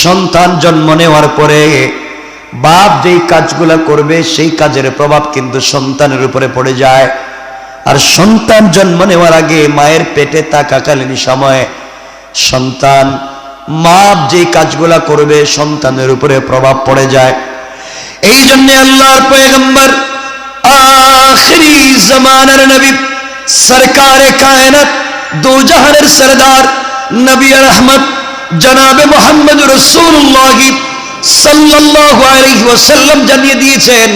সন্তান জন্ম নেওয়ার পরে বাপ যেই কাজগুলা করবে, সেই কাজের প্রভাব কিন্তু সন্তানের উপরে পড়ে যায়। আর সন্তান জন্ম নেওয়ার আগে মায়ের পেটে থাকাকালীন সময়ে সন্তান মা যেই কাজগুলা করবে, সন্তানের উপরে প্রভাব পড়ে যায়। এই জন্য আল্লাহর পয়গম্বর আখিরি জামানার নবী, সরকারে কায়নাত দো জাহানের সরদার নবী রহমত জনাবে মোহাম্মদ রসুল্লাহ সাল্লাল্লাহু আলাইহি ওয়াসাল্লাম জানিয়ে দিয়েছেন,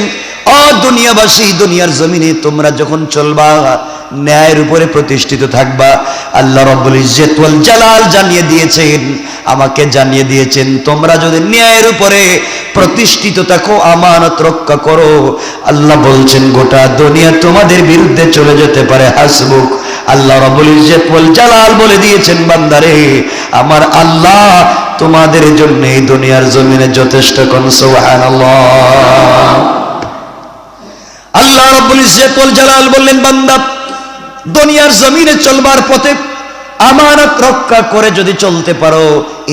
অ দুনিয়াবাসী, দুনিয়ার জমিনে তোমরা যখন চলবা, ন্যায়ের উপরে প্রতিষ্ঠিত থাকবা, আল্লাহ রব্বুল ইজ্জত জালাল জানিয়ে দিয়েছেন, আমাকে জানিয়ে দিয়েছেন, তোমরা যদি ন্যায়ের উপরে প্রতিষ্ঠিত থাকো, আমানত রক্ষা করো। আল্লাহ বলছেন, গোটা দুনিয়া তোমাদের বিরুদ্ধে চলে যেতে পারে, হাসবুক। আল্লাহ রব্বুল ইজ্জত ওয়াল জালাল বলে দিয়েছেন, বান্দারে, আমার আল্লাহ তোমাদের জন্য এই দুনিয়ার জমিনে যথেষ্ট কোন, সুবহানাল্লাহ। আল্লাহ রব্বুল ইজ্জতুল জালাল বললেন, বান্দা, দুনিয়ার জমিনে চলবার পথে আমানত রক্ষা করে যদি চলতে পারো,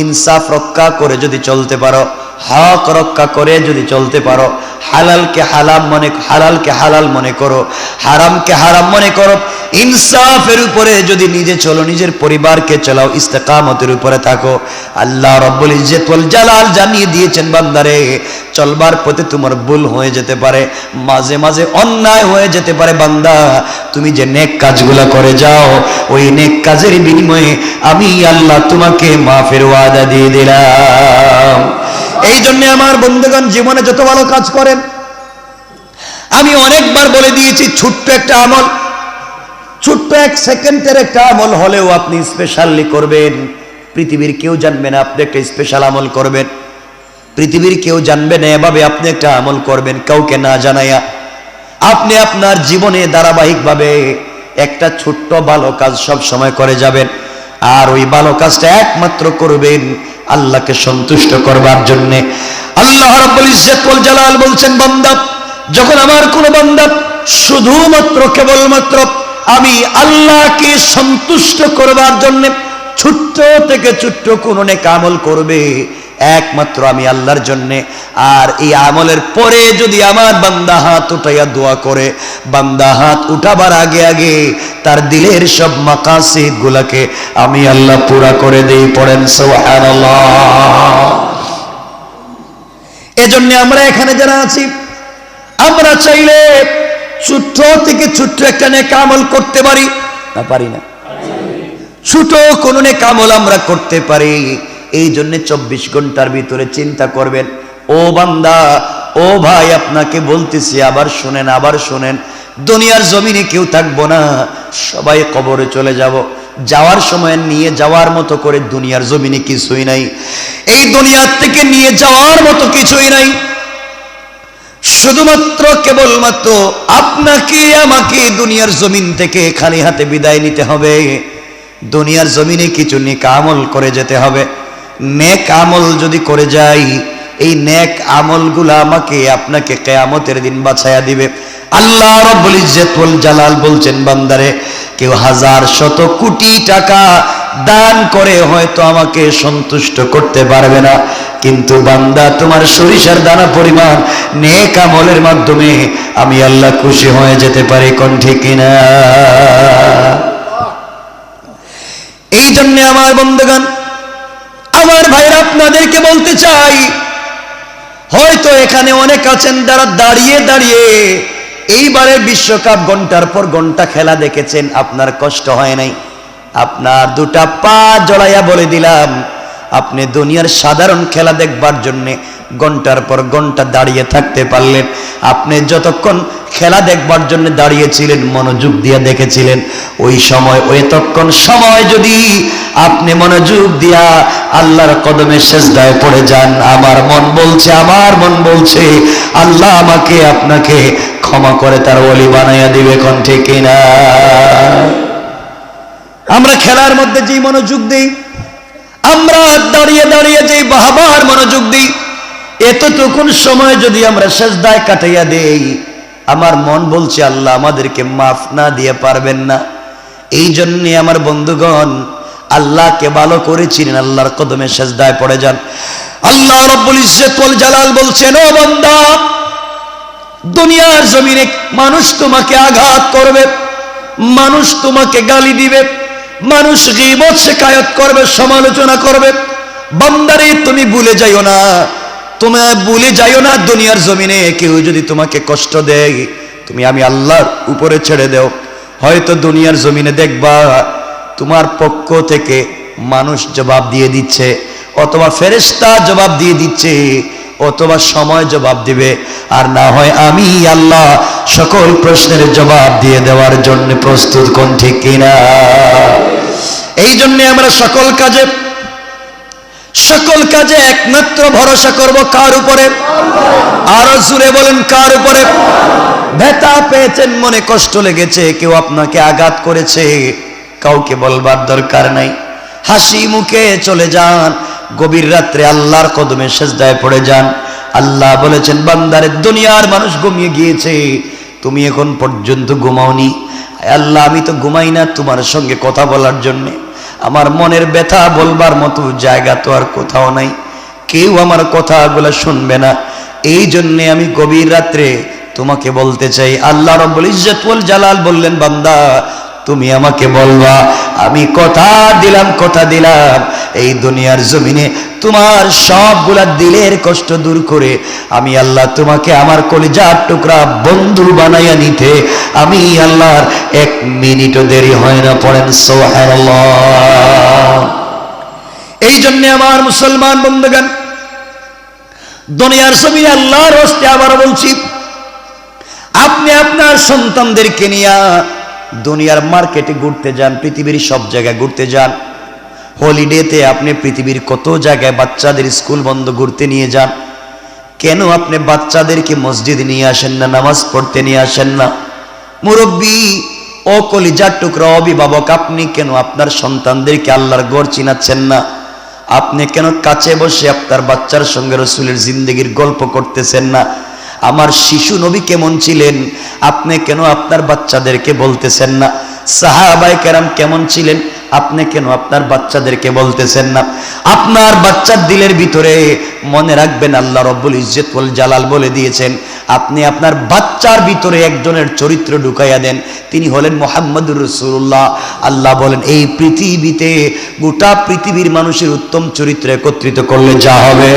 ইনসাফ রক্ষা করে যদি চলতে পারো, হক রক্ষা করে যদি চলতে পারো, হালালকে হালাম মনে, হালালকে হালাল মনে করো, হারামকে হারাম মনে করো ইনসাফের উপরে যদি নিজে চলো, নিজের পরিবারকে চালাও, ইস্তেকামতের উপরে থাকো। আল্লাহ রব্বুল ইজ্জতুল জালাল জানিয়ে দিয়েছেন, বান্দারে, চলবার পথে তোমার ভুল হয়ে যেতে পারে, মাঝে মাঝে অন্যায় হয়ে যেতে পারে, বান্দা। তুমি যে নেক কাজগুলা করে যাও, ওই নেক কাজের বিনিময়ে আমি আল্লাহ তোমাকে মাফের ওয়াদা দিয়ে দিলাম। এই জন্য আমার বন্ধুগণ, জীবনে যত ভালো কাজ করেন, আমি অনেকবার বলে দিয়েছি, ছোট্ট একটা আমল। ছোট্ট এক সেকেন্ডের একটা আমল হলেও আপনি স্পেশালি করবেন। পৃথিবীর কেউ জানবে না আপনি একটা স্পেশাল আমল করবেন। পৃথিবীর কেউ জানবে না এভাবে আপনি একটা আমল করবেন, কাউকে না জানাইয়া। আপনি আপনার জীবনে ধারাবাহিকভাবে একটা ছোট্ট ভালো কাজ সব সময় করে যাবেন। আর ওই ভালো কাজটা একমাত্র করবেন আল্লাহকে সন্তুষ্ট করবার জন্যে। আল্লাহ রাব্বুল ইজ্জতুল জালাল বলছেন, বান্দা, যখন আমার কোনো বান্দা শুধুমাত্র কেবলমাত্র আমি আল্লাহকে সন্তুষ্ট করবার জন্য ছোট্ট থেকে ছোট্ট কোন নেক আমল করবে। একমাত্র আমি আল্লাহর জন্যে। আর এই আমলের পরে যদি আমার বান্দা হাত উঠাইয়া দোয়া করে, বান্দা হাত উঠাবার আগে আগে তার দিলের সব মাকাসিদ গুলাকে আমি আল্লাহ পুরা করে দেই, পড়েন এজন্য আমরা এখানে যারা আছি, আমরা চাইলে ছোট্ট থেকে ছোট্ট একটা নেক আমল করতে পারি? না পারি না। ছোট কোন নেক আমরা করতে পারি। এই জন্য চব্বিশ ঘণ্টার ভিতরে চিন্তা করবেন, ও বান্দা, ও ভাই, আপনাকে বলতেছি, আবার শোনেন আবার শোনেন। দুনিয়ার জমিনে কেউ থাকব না, সবাই কবরে চলে যাব। যাওয়ার সময় নিয়ে যাওয়ার মতো করে দুনিয়ার জমিনে কিছুই নাই। এই দুনিয়ার থেকে নিয়ে যাওয়ার মতো কিছুই নাই। শুধুমাত্র কেবলমাত্র আপনাকে আমাকে দুনিয়ার জমিন থেকে খালি হাতে বিদায় নিতে হবে। দুনিয়ার জমিনে কিছু নেক আমল করে যেতে হবে। নেক আমল যদি করে যাই, এই নেক আমলগুলা আমাকে আপনাকে কেয়ামতের দিন বাছায়া দিবে। আল্লাহ রব্বুল ইজ্জতুল জালাল বলছেন, বান্দারে, কেউ হাজার শত কোটি টাকা দান করে হয়তো আমাকে সন্তুষ্ট করতে পারবে না। কিন্তু বান্দা, তোমার সরিষার দানা পরিমাণ নেক আমলের মাধ্যমে আমি আল্লাহ খুশি হয়ে যেতে পারি কণ্ঠে কিনা? এই জন্য আমার বন্ধুগণ, আমার ভাইরা আপনাদেরকে বলতে চাই, হয়তো এখানে অনেক আছেন যারা দাঁড়িয়ে দাঁড়িয়ে এইবারের বিশ্বকাপ ঘণ্টার পর ঘণ্টা খেলা দেখেছেন, আপনার কষ্ট হয় নাই। আপনার দুটা পা জড়াইয়া বলে দিলাম, আপনি দুনিয়ার সাধারণ খেলা দেখবার জন্য ঘণ্টার পর ঘণ্টা দাঁড়িয়ে থাকতে পারলেন। আপনি যতক্ষণ খেলা দেখবার জন্য দাঁড়িয়েছিলেন, মনোযোগ দিয়ে দেখেছিলেন, ওই সময় ওই সময় যদি আপনি মনোযোগ দিয়া আল্লাহর কদমে শেষ শেষদায় পড়ে যান, আমার মন বলছে, আমার মন বলছে, আল্লাহ আমাকে আপনাকে ক্ষমা করে তার অলি বানাইয়া দিবে কোন ঠিক না আমরা খেলার মধ্যে যেই মনোযোগ দিই, আমরা দাঁড়িয়ে দাঁড়িয়ে যেই বাহাবার মনোযোগ দিই, এতটুকুন সময় যদি আমরা শেষদায় কাটাইয়া দেই, আমার মন বলছে, আল্লাহ আমাদেরকে মাফ না দিয়ে পারবেন না। এই জন্যে আমার বন্ধুগণ, আল্লাহকে ভালো করে চিনেন, আল্লাহর কদমে সেজদায় পড়ে যান। আল্লাহ রব্বুল ইজ্জত ওয়াল জালাল বলছেন, ও বান্দা, দুনিয়ার জমিনে মানুষ তোমাকে আঘাত করবে, মানুষ তোমাকে গালি দিবে মানুষ গীবত শেখায়ত করবে, সমালোচনা করবে। বান্দারে, তুমি ভুলে যাইও না। তুমি ভুলে যাইও না দুনিয়ার জমিনে। কেউ যদি তোমাকে কষ্ট দেয়, তুমি আমি আল্লাহর উপরে ছেড়ে দেও। হয়তো দুনিয়ার জমিনে দেখবা, তোমার পক্ষ থেকে মানুষ জবাব দিয়ে দিচ্ছে, অথবা ফেরেশতা জবাব দিয়ে দিচ্ছে, অথবা সময় জবাব দিবে। আর না হয় আমি আল্লাহ সকল প্রশ্নের জবাব দিয়ে দেওয়ার জন্য প্রস্তুত কোন ঠিক কিনা? এই জন্য আমরা সকল কাজে সকল কাজে একমাত্র ভরসা করব কার উপরে? আরও জুড়ে বলেন, কার উপরে? ব্যথা পেয়েছেন, মনে কষ্ট লেগেছে, কেউ আপনাকে আঘাত করেছে, কাউকে বলবার দরকার নাই। হাসি মুখে চলে যান, গভীর রাত্রে আল্লাহর কদমে সেজদায় পড়ে যান। আল্লাহ বলেছেন, বান্দারে, দুনিয়ার মানুষ ঘুমিয়ে গিয়েছে, তুমি এখন পর্যন্ত ঘুমাওনি। আল্লাহ, আমি তো ঘুমাই না তোমার সঙ্গে কথা বলার জন্যে। আমার মনের ব্যথা বলবার মতো জায়গা তো আর কোথাও নাই। কেউ আমার কথাগুলো শুনবে না। এই জন্যে আমি গভীর রাত্রে তোমাকে বলতে চাই, আল্লাহ রব্বুল ইজ্জতুল জালাল বললেন, বান্দা তুমি আমাকে বলবা, আমি কথা দিলাম কথা দিলাম। এই দুনিয়ার জমিনে তোমার সবগুলা দিলের কষ্ট দূর করে আমি আল্লাহ তোমাকে আমার কলিজার টুকরা বন্ধু বানাইয়া নিতে, আমি আল্লাহর এক মিনিটও দেরি হয় না, পড়েন এই জন্যে আমার মুসলমান বন্ধুগান দুনিয়ার ছবি আল্লাহর হস্তে আবার বলছি, আপনি আপনার সন্তানদেরকে নিয়ে দুনিয়ার মার্কেটে ঘুরতে যান, পৃথিবীর সব জায়গায় ঘুরতে যান। হলিডেতে আপনি পৃথিবীর কত জায়গায় বাচ্চাদের স্কুল বন্ধ ঘুরতে নিয়ে যান? কেন আপনি বাচ্চাদেরকে মসজিদ নিয়ে আসেন না, নামাজ পড়তে নিয়ে আসেন না? মুরব্বী, ও কলিজার টুকরা, অভিভাবক, আপনি কেন আপনার সন্তানদেরকে আল্লাহর গড় চিনাচ্ছেন না? আপনি কেন কাছে বসে আপনার বাচ্চার সঙ্গে রসুলের জিন্দগির গল্প করতেছেন না? আমার শিশু নবী কেমন ছিলেন? আপনি কেন আপনার বাচ্চাদেরকে বলতেছেন না? সাহাবাই কেরাম কেমন ছিলেন? আপনি কেন আপনার বাচ্চাদেরকে বলতেছেন না? আপনার বাচ্চার দিলের ভিতরে মনে রাখবেন আল্লাহ রব্বুল ইজ্জতুল জালাল বলে দিয়েছেন, আপনি আপনার বাচ্চার ভিতরে একজনের চরিত্র ঢুকাইয়া দেন, তিনি হলেন মোহাম্মদুর রসুল্লাহ আল্লাহ বলেন, এই পৃথিবীতে গোটা পৃথিবীর মানুষের উত্তম চরিত্র একত্রিত করলে যা হবে,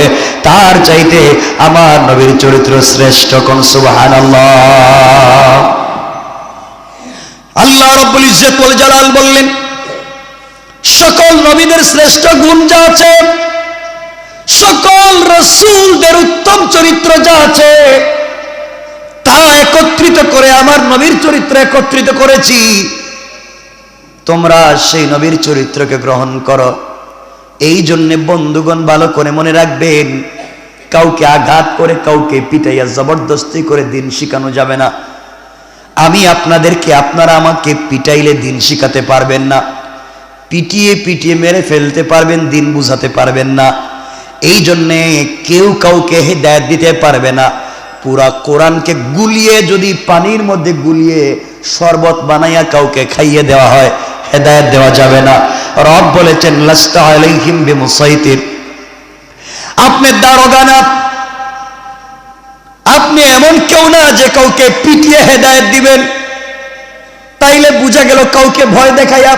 তার চাইতে আমার নবীর চরিত্র শ্রেষ্ঠ কোন? সুবাহান আল্লাহ রব্বুল ইজ্জতুল জালাল বললেন সকল নবীদের শ্রেষ্ঠ গুণ যা আছে, সকল রসুলদের উত্তম চরিত্র যা আছে, তা একত্রিত করে আমার নবীর চরিত্র একত্রিত করেছি। তোমরা সেই নবীর চরিত্রকে গ্রহণ করো। এই জন্য বন্ধুগণ ভালো করে মনে রাখবেন, কাউকে আঘাত করে, কাউকে পিটাইয়া জবরদস্তি করে দিন শিখানো যাবে না। আমি আপনাদেরকে, আপনারা আমাকে পিটাইলে দিন শিখাতে পারবেন না। পিটিয়ে পিটিয়ে মেরে ফেলতে পারবেন, দিন বুঝাতে পারবেন না। এই জন্যে কেউ কাউকে হেদায়ত দিতে পারবে না। পুরা কোরআনকে গুলিয়ে, যদি পানির মধ্যে গুলিয়ে শরবত বানাইয়া কাউকে খাইয়ে দেওয়া হয়, হেদায়ত দেওয়া যাবে না। রব বলেছেন, লাস্তা আলাইহিম বিমুসাইতির। আপনি দারোগা না আপনি এমন কেউ না যে কাউকে পিটিয়ে হেদায়ত দিবেন। তাইলে বুঝা গেল কাউকে ভয় দেখাইয়া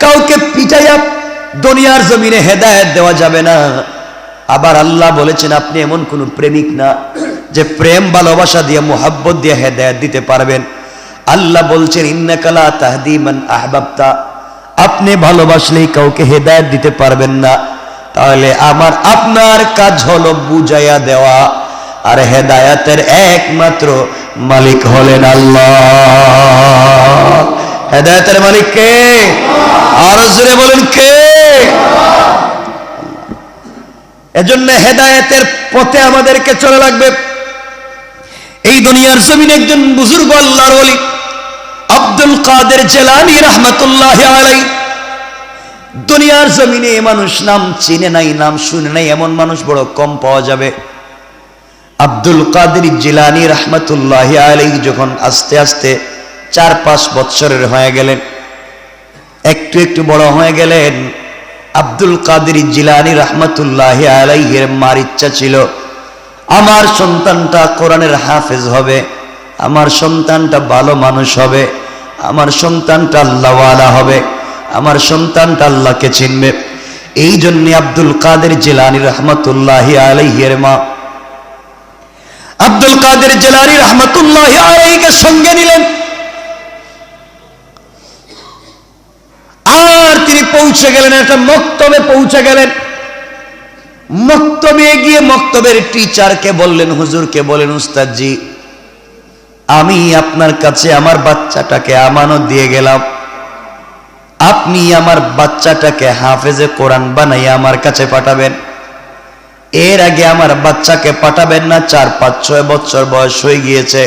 কাউকে পিটাইয়া দুনিয়ার জমিনে হেদায়ত দেওয়া যাবে না। আবার আল্লাহ বলেছেন, আপনি এমন কোন প্রেমিক না যে প্রেম, ভালোবাসা দিয়ে, মোহাব্বত দিয়ে হেদায়ত দিতে পারবেন। আল্লাহ বলছেন ইন্নাকালা তাহদিমান আহবাবতা। আপনি ভালোবাসলেই কাউকে হেদায়ত দিতে পারবেন না। তাহলে আমার, আপনার কাজ হলো বুঝাইয়া দেওয়া। আর হেদায়াতের একমাত্র মালিক হলেন আল্লাহ। হেদায়তের মালিক কে? আর জোরে বলেন কে? এজন্য হেদায়েতের পথে আমাদেরকে চলে লাগবে। এই দুনিয়ার জমিনে একজন বুজুর্গ আল্লাহর ওলি, আব্দুল কাদের জেলানি রহমতুল্লাহ আলাই দুনিয়ার জমিনে মানুষ নাম চিনে নাই, নাম শুনে নাই, এমন মানুষ বড় কম পাওয়া যাবে। আব্দুল কাদের জিলানি রহমতুল্লাহ আলাই যখন আস্তে আস্তে চার পাঁচ বৎসরের হয়ে গেলেন একটু একটু বড় হয়ে গেলেন। আব্দুল কাদের জিলানি রহমতুল্লাহ আলাইহের মার ইচ্ছা ছিল, আমার সন্তানটা কোরআনের হাফেজ হবে, আমার সন্তানটা ভালো মানুষ হবে, আমার সন্তানটা আল্লাহওয়ালা হবে, আমার সন্তানটা আল্লাহকে চিনবে। এই জন্যে আব্দুল কাদের জিলানি রহমতুল্লাহ আলাইহের মা আব্দুল কাদের জেলানি রহমতুল্লাহ আলাইকে সঙ্গে নিলেন। পৌঁছে গেলেন, একটা মক্তবে পৌঁছে গেলেন। মক্তবে গিয়ে মক্তবের টিচারকে বললেন, হুজুরকে বলেন উস্তাদজি, আমি আপনার কাছে আমার বাচ্চাটাকে আমানত দিয়ে গেলাম। আপনি আমার বাচ্চাটাকে হাফেজে কোরআন বানাইয়া আমার কাছে পাঠাবেন। এর আগে আমার বাচ্চাকে পাঠাবেন না, চার, পাঁচ, ছয় বছর বয়স হয়ে গিয়েছে।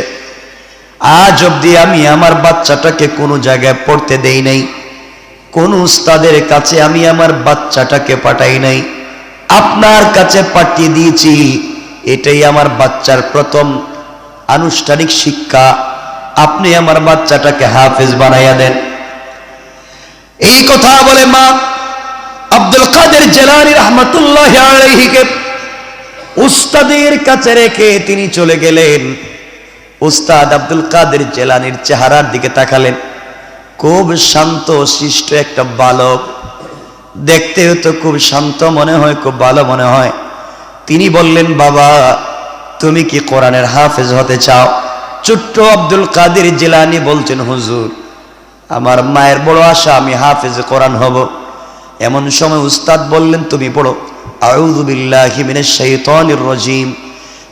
আজ অবধি আমি আমার বাচ্চাটাকে কোনো জায়গায় পড়তে দেই নাই। কোন উস্তাদের কাছে আমি আমার বাচ্চাটাকে পাঠাই নাই? আপনার কাছে পাঠিয়ে দিয়েছি। এটাই আমার বাচ্চার প্রথম আনুষ্ঠানিক শিক্ষা। আপনি আমার বাচ্চাটাকে হাফেজ বানাইয়া দেন। এই কথা বলে মা আব্দুল কাদের জেলানি রহমতুল্লাহ আলাইহিকে উস্তাদের কাছে রেখে তিনি চলে গেলেন। উস্তাদ আব্দুল কাদের জেলানির চেহারার দিকে তাকালেন। খুব শান্ত শিষ্ট একটা বালক। দেখতেও তো খুব শান্ত মনে হয়, খুব ভালো মনে হয়। তিনি বললেন, বাবা, তুমি কি কোরআনের হাফেজ হতে চাও? ছোট্ট আব্দুল কাদের জেলানি বলছেন, হুজুর, আমার মায়ের বড় আশা, আমি হাফেজ কোরআন হব। এমন সময় উস্তাদ বললেন, তুমি পড়ো। আউযু বিল্লাহি মিনাশ শাইতানির রাজিম।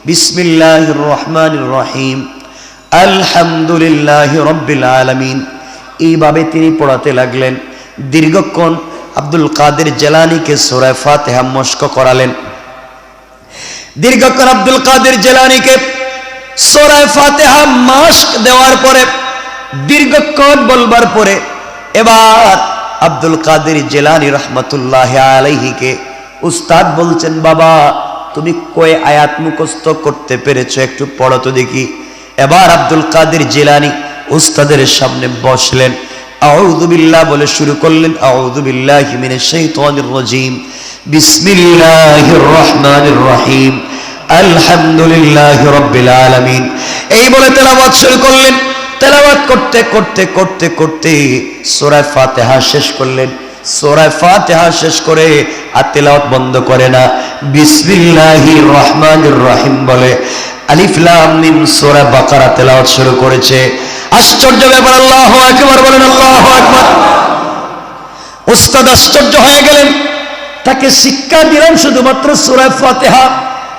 বিসমিল্লাহির রহমানির রহিম। আলহামদুলিল্লাহি রাব্বিল আলামিন। এইভাবে তিনি পড়াতে লাগলেন। দীর্ঘক্ষণ আব্দুল কাদের জেলানিকে সূরা ফাতিহা মস্ক করালেন। দীর্ঘক্ষণ আব্দুল কাদের জেলানিকে সূরা ফাতিহা মাস্ক দেওয়ার পরে, দীর্ঘক্ষণ বলবার পরে, এবার আব্দুল কাদের জেলানি রহমতুল্লাহ আলাইহিকে উস্তাদ বলছেন, বাবা, তুমি কয় আয়াত মুখস্থ করতে পেরেছ? একটু পড়ো তো দেখি। এবার আব্দুল কাদের জেলানি উস্তাদের সামনে বসলেন। আউযু বিল্লাহ বলে শুরু করলেন, আউযু বিল্লাহি মিনাশ শাইতানির রাজিম। বিসমিল্লাহির রহমানির রহিম। আলহামদুলিল্লাহি রাব্বিল আলামিন। এই বলে তেলাওয়াত শুরু করলেন। তেলাওয়াত করতে করতে করতে করতে সূরা ফাতিহা শেষ করলেন। সূরা ফাতিহা শেষ করে আর তেলাওয়াত বন্ধ করে না। বিসমিল্লাহির রহমানির রহিম বলে আলিফ লাম মিম সূরা বাকারা তেলাওয়াত শুরু করেছে। আশ্চর্য ব্যাপার, আল্লাহু আকবার বলেন, আল্লাহু আকবার। উস্তাদ আশ্চর্য হয়ে গেলেন। তাকে শিক্ষা দিলাম শুধুমাত্র সূরা ফাতিহা।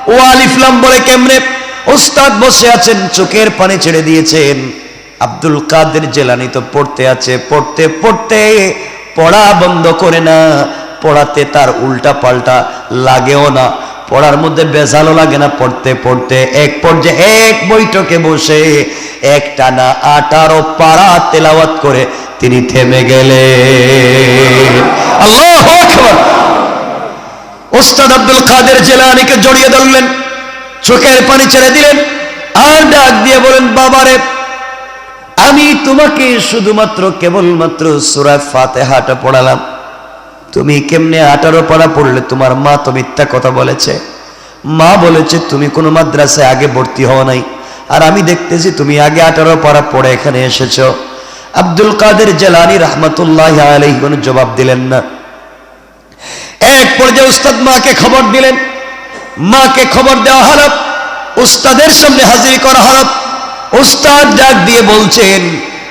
ও আলিফ লাম বলে কেমনে? উস্তাদ বসে আছেন, চোখের পানি ছেড়ে দিয়েছেন। আব্দুল কাদের জেলানি তো পড়তে আছে, পড়তে পড়তে পড়া বন্ধ করে না। পড়াতে তার উল্টা পাল্টা লাগেও না। পড়ার মধ্যে বেজালও লাগে না, পড়তে পড়তে। এক পর্যায়ে এক বৈঠকে বসে এক টানা আঠারো পাড়া তেলাওয়াত করে তিনি থেমে গেলেন। আল্লাহ ওস্তাদ আব্দুল কাদের জেলানিকে জড়িয়ে ধরলেন, চোখের পানি ছেড়ে দিলেন, আর ডাক দিয়ে বলেন, বাবারে, আমি তোমাকে শুধুমাত্র কেবলমাত্র সুরা ফাতেহাটা পড়ালাম। তুমি কেমনে আঠারো পাড়া পড়লে? তোমার মা তো মিথ্যা কথা বলেছে। মা বলেছে, তুমি কোনো মাদ্রাসায় আগে ভর্তি হও নাই। আর আমি দেখতেছি তুমি আগে আঠারো পাড়া পড়ে এখানে এসেছ। আব্দুল কাদের জেলানি রহমতুল্লাহ আলহি জবাব দিলেন না। এক পর্যায়ে উস্তাদ মাকে খবর দিলেন। মাকে খবর দেওয়া হলো। উস্তাদের সামনে হাজির করা হলো। উস্তাদ ডাক দিয়ে বলছেন,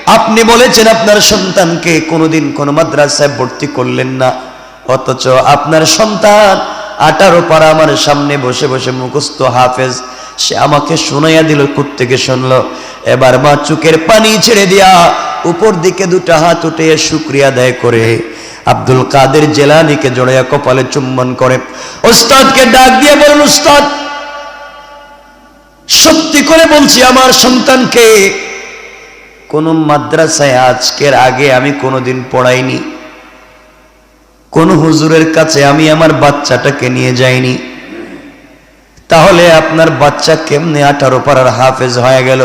আপনি বলেছেন আপনার সন্তানকে কোনোদিন কোনো মাদ্রাসায় ভর্তি করলেন না। অথচ আপনার সন্তান আঠারো পাড়া আমার সামনে বসে বসে মুখস্থ হাফেজ। সে আমাকে শোনাইয়া দিল থেকে শুনল। এবার মা চুকের পানি ছেড়ে দিয়া উপর দিকে দুটা হাত উঠে শুক্রিয়া আদায় করে। আব্দুল কাদের জেলানিকে জড়াইয়া কপালে চুম্বন করে। ওস্তাদকে ডাক দিয়ে বলুন উস্তাদ সত্যি করে বলছি আমার সন্তানকে, কোন মাদ্রাসায় আজকের আগে আমি কোনোদিন পড়াইনি। কোন হুজুরের কাছে আমি আমার বাচ্চাটাকে নিয়ে যাইনি। তাহলে আপনার বাচ্চা কেমনে আঠারো পাড়ার হাফেজ হয়ে গেল?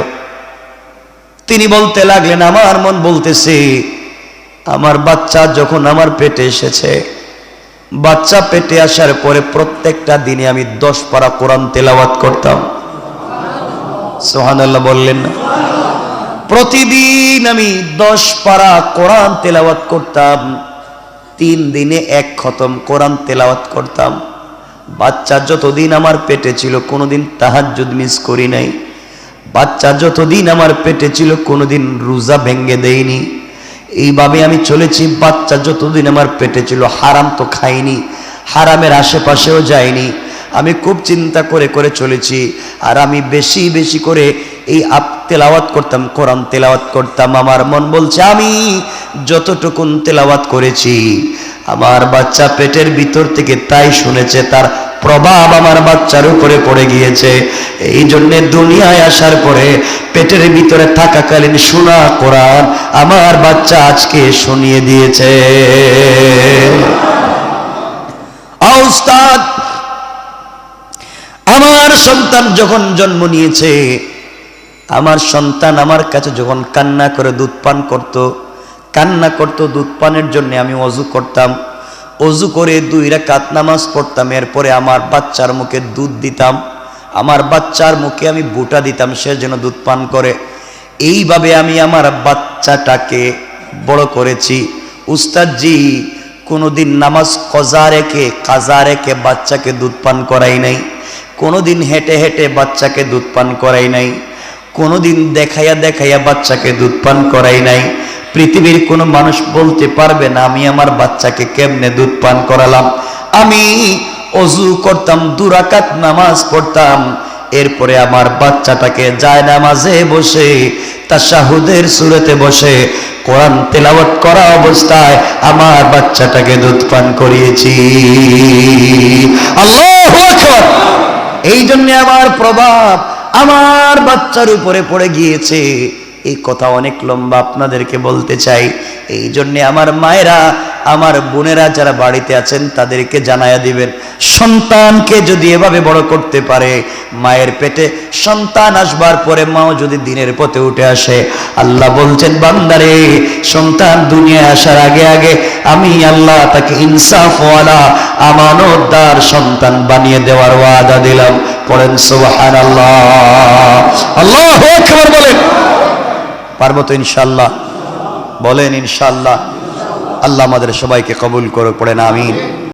তিনি বলতে লাগলেন, আমার মন বলতেছে, আমার বাচ্চা যখন আমার পেটে এসেছে, বাচ্চা পেটে আসার পরে প্রত্যেকটা দিনে আমি দশ পারা কোরআন তেলাওয়াত করতাম। সোহানাল্লাহ বললেন না। প্রতিদিন আমি দশ পারা কোরআন তেলাওয়াত করতাম, তিন দিনে এক খতম কোরআন তেলাওয়াত করতাম। বাচ্চা যতদিন আমার পেটে ছিল, কোনোদিন তাহাজ্জুদ মিস করি নাই। বাচ্চা যতদিন আমার পেটে ছিল, কোনোদিন রোজা ভেঙ্গে দেইনি। এইভাবে আমি চলেছি, বাচ্চা যতদিন আমার পেটে ছিল, হারাম তো খাইনি, হারামের আশেপাশেও যাইনি। আমি খুব চিন্তা করে করে চলেছি, আর আমি বেশি বেশি করে এই আপ তেলাওয়াত করতাম, কোরআন তেলাওয়াত করতাম। আমার মন বলছে, আমি যতটুকুন তেলাওয়াত করেছি আমার বাচ্চা পেটের ভিতর থেকে তাই শুনেছে, তার প্রভাব আমার বাচ্চার উপরে পড়ে গিয়েছে। এই জন্যে দুনিয়ায় আসার পরে পেটের ভিতরে থাকাকালীন শোনা কোরআন আমার বাচ্চা আজকে শুনিয়ে দিয়েছে। আউস্তাদ আমার সন্তান যখন জন্ম নিয়েছে, আমার সন্তান আমার কাছে যখন কান্না করে দুধ পান করত কান্না করত, দুধ পানের জন্য আমি অজু করতাম। অজু করে দুই রাকাত নামাজ পড়তাম, এরপরে আমার বাচ্চার মুখে দুধ দিতাম। আমার বাচ্চার মুখে আমি বুটা দিতাম, সে যেন দুধ পান করে। এইভাবে আমি আমার বাচ্চাটাকে বড় করেছি। উস্তাদজি, কোনোদিন নামাজ কজা রেখে, কাজা রেখে বাচ্চাকে দুধ পান করাই নাই। কোনোদিন হেঁটে হেঁটে বাচ্চাকে দুধ পান করাই নাই। কোনোদিন দেখাইয়া দেখাইয়া বাচ্চাকে দুধ পান করাই নাই। পৃথিবীর কোনো মানুষ বলতে পারবে না, আমি আমার বাচ্চাকে কেমনে দুধ পান করালাম? আমি অজু করতাম দুরাকাত নামাজ পড়তাম। এরপরে আমার বাচ্চাটাকে যায় নামাজে বসে, তাশাহুদের সুরেতে বসে, কোরআন তেলাওয়াত করা অবস্থায় আমার বাচ্চাটাকে দুধ পান করিয়েছি। আল্লাহু এই জন্য আমার প্রভাব আমার বাচ্চার উপরে পড়ে গিয়েছে। এই কথা অনেক লম্বা আপনাদেরকে বলতে চাই। এই জন্যে আমার মায়েরা, আমার বোনেরা যারা বাড়িতে আছেন, তাদেরকে জানায়া দিবেন, সন্তানকে যদি এভাবে বড় করতে পারে, মায়ের পেটে সন্তান আসবার পরে মাও যদি দিনের পথে উঠে আসে, আল্লাহ বলছেন, বান্দারে, সন্তান দুনিয়া আসার আগে আগে আমি আল্লাহ তাকে ইনসাফওয়ালা আমানতদার সন্তান বানিয়ে দেওয়ার ওয়াদা দিলাম। পড়েন সুবহান আল্লাহ আল্লাহ আকবার বলেন। পারব তো ইনশাল্লাহ বলেন ইনশাল্লাহ আল্লাহ আমাদের সবাইকে কবুল করে পড়েন আমিন।